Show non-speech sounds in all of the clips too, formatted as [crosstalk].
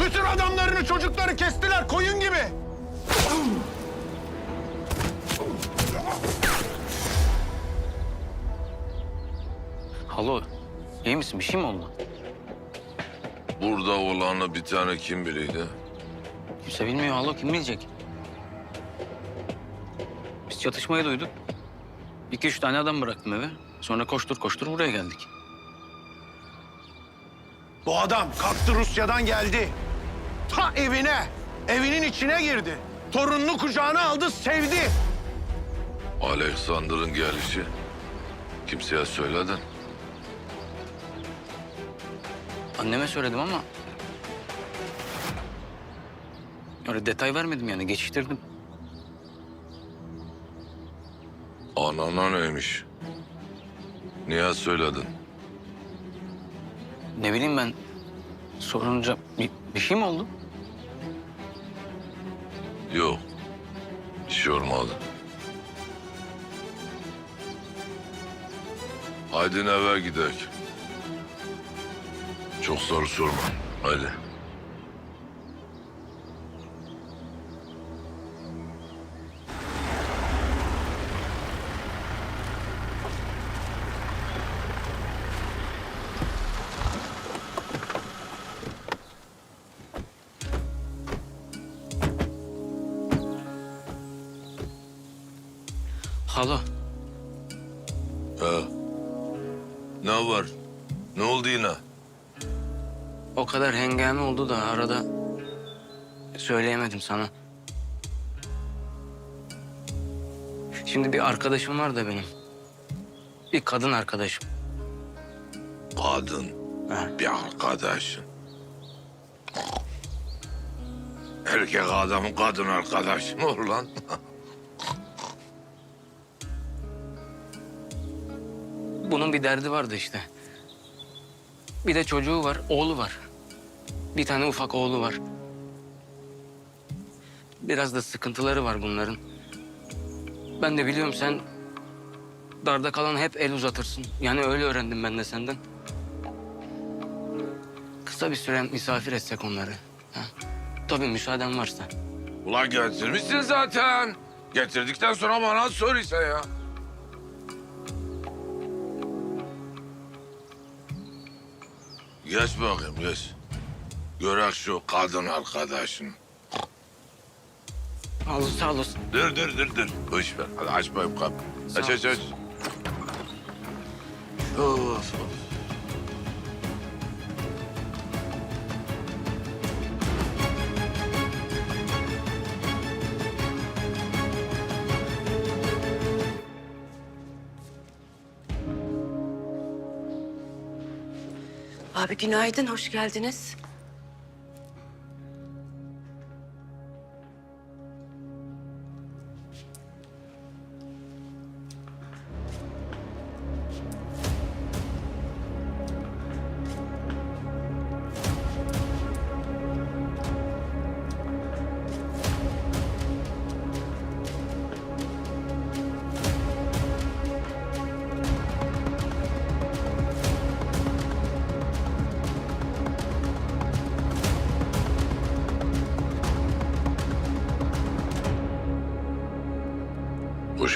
Bütün adamlarını çocukları kestiler koyun gibi. Halo, iyi misin? Bir şey mi oldu? Burada olanı bir tane kim biliydi? Kimse bilmiyor Halo, kim bilecek? Biz çatışmayı duyduk. İki üç tane adam bıraktım eve. Sonra koştur koştur buraya geldik. Bu adam kalktı Rusya'dan geldi. Ta evine, evinin içine girdi. Torununu kucağına aldı, sevdi. Alexander'ın gelişi. Kimseye söyledin. Anneme söyledim ama... Öyle detay vermedim yani, geçiştirdim. Anana neymiş? Niye söyledin? Ne bileyim ben, sorunca bir, bir şey mi oldu? Yok. Bir şey olmadı. Haydi eve gidelim. Çok soru sorma. Hadi. Halo, Ha. Ne var? Ne oldu yine? o kadar hengame oldu da arada söyleyemedim sana. Şimdi bir arkadaşım var da benim. Bir kadın arkadaşım. Kadın. Ha. Bir arkadaşın. Erkek adamın kadın arkadaşı mı olur lan? [laughs] Bunun bir derdi vardı işte. Bir de çocuğu var, oğlu var. Bir tane ufak oğlu var. Biraz da sıkıntıları var bunların. Ben de biliyorum sen darda kalan hep el uzatırsın. Yani öyle öğrendim ben de senden. Kısa bir süre misafir etsek onları. Ha? Tabii müsaaden varsa. Ulan getirmişsin zaten. Getirdikten sonra bana soruysa ya. Geç bakayım geç. Görek şu kadın arkadaşın. Al sağ olasın. Dur dur dur dur. Boş ver. Hadi aç bakayım kapı. Sağ Aç aç aç. Of, of. Abi günaydın, hoş geldiniz.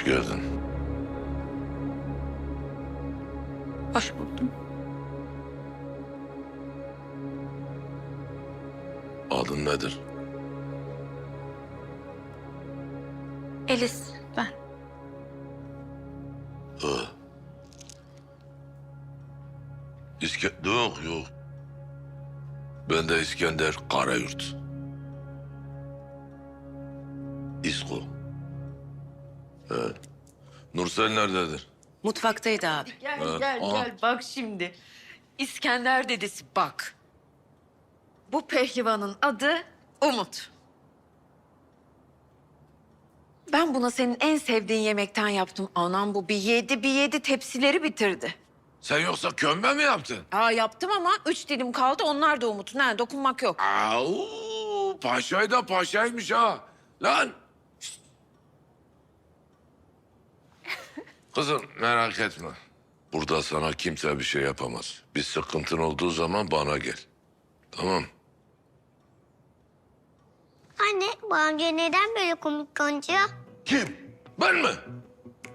Geldin. Hoş buldum. Adın nedir? Elis, ben. Ha. İske... Yok yok. Ben de İskender Karayurt. İsko. He. Nursel nerededir? Mutfaktaydı abi. Gel Ha, gel aha. gel bak şimdi. İskender dedesi bak. Bu pehlivanın adı Umut. Ben buna senin en sevdiğin yemekten yaptım. Anam bu bir yedi bir yedi tepsileri bitirdi. Sen yoksa kömbe mi yaptın? Aa yaptım ama üç dilim kaldı onlar da Umut'un. Ha, dokunmak yok. Au, paşay da paşaymış ha. Lan. Kızım merak etme. Burada sana kimse bir şey yapamaz. Bir sıkıntın olduğu zaman bana gel. Tamam. Bu amca neden böyle komik konuşuyor? Kim? Ben mi?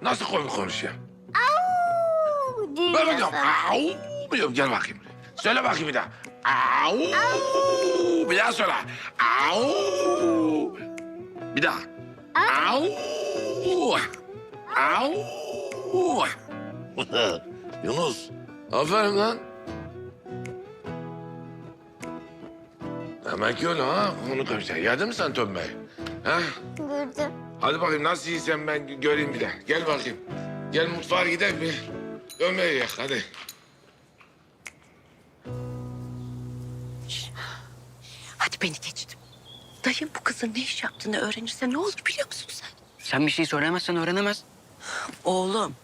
Nasıl komik konuşayım? Au Ben diyor mi diyorum? Au mu diyorum? Gel bakayım. Söyle bakayım bir daha. Au. Bir daha söyle. Au. Bir daha. Au. Au. [laughs] Yunus. Aferin lan. Demek ki öyle ha. Onu konuşacak. Yedin mi sen tömbeyi? Ha? Gördüm. Hadi bakayım nasıl yiysen ben göreyim bir de. Gel bakayım. Gel mutfağa gidelim bir. Ömer'i yak hadi. Hadi beni geçtim. Dayım bu kızın ne iş yaptığını öğrenirse ne olur biliyor musun sen? Sen bir şey söylemezsen öğrenemez. Oğlum.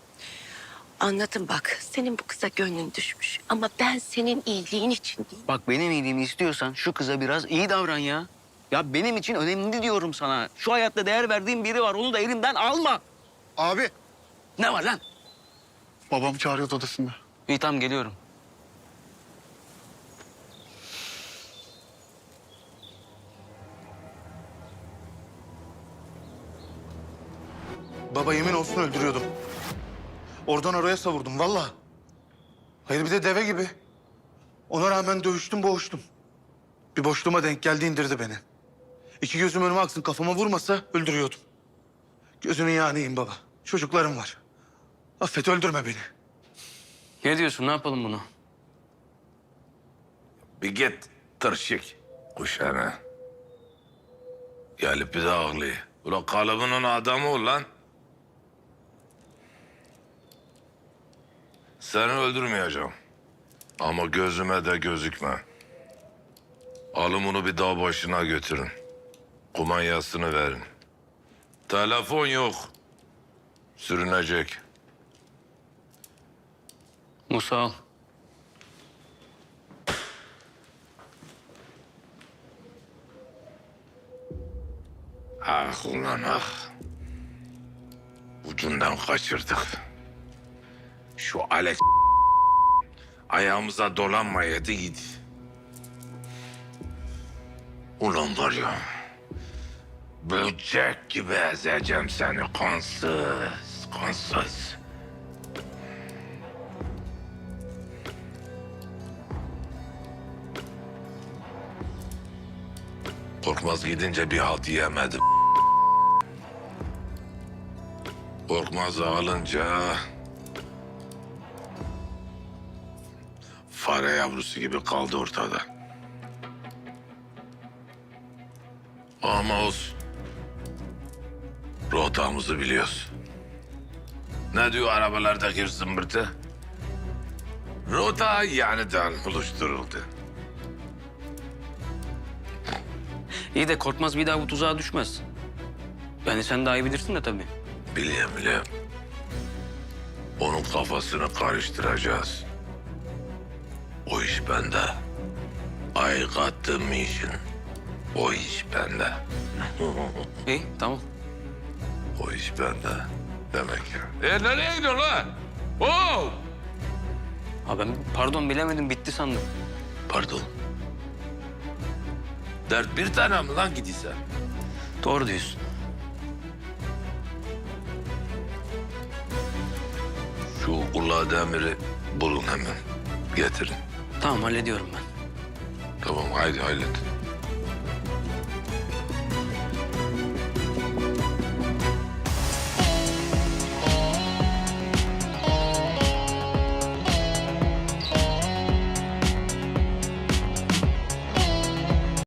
Anladım bak. Senin bu kıza gönlün düşmüş. Ama ben senin iyiliğin için değil. Bak benim iyiliğimi istiyorsan şu kıza biraz iyi davran ya. Ya benim için önemli diyorum sana. Şu hayatta değer verdiğim biri var. Onu da elimden alma. Abi Ne var lan? babam çağırıyor odasında. İyi tamam geliyorum. Baba yemin olsun öldürüyordum. Oradan oraya savurdum valla. Hayır bir de deve gibi. Ona rağmen dövüştüm boğuştum. Bir boşluğuma denk geldi indirdi beni. İki gözüm önüme aksın kafama vurmasa öldürüyordum. Gözünün yağını yiyeyim baba. Çocuklarım var. Affet öldürme beni. Ne diyorsun? Ne yapalım bunu? Bir git tırşık kuşana. Gelip bir de ağlıyor. Ulan kalıbının adamı ol lan. Seni öldürmeyeceğim. Ama gözüme de gözükme. Alın bunu bir dağ başına götürün. Kumanyasını verin. Telefon yok. Sürünecek. Musa al. Ah ulan ah. Ucundan kaçırdık. Şu Alex ayağımıza dolanmayaydı iyiydi. Ulan var ya. Böcek gibi ezeceğim seni kansız, kansız. Korkmaz gidince bir halt yiyemedim. Korkmaz alınca... Fare yavrusu gibi kaldı ortada. Ama olsun. Rotamızı biliyoruz. Ne diyor arabalardaki zımbırtı? Rota yeniden oluşturuldu. İyi de Korkmaz bir daha bu tuzağa düşmez. Yani sen daha iyi bilirsin de tabii. Biliyorum biliyorum. Onun kafasını karıştıracağız. O iş bende. I got the mission. O iş bende. [laughs] İyi tamam. O iş bende. Demek ya. E nereye gidiyorsun lan? Oo! Ha ben pardon bilemedim bitti sandım. Pardon. Dert bir tane mi lan gidiyse? Doğru diyorsun. Şu Ula Demir'i bulun hemen. Getirin. Tamam hallediyorum ben. Tamam haydi hallet.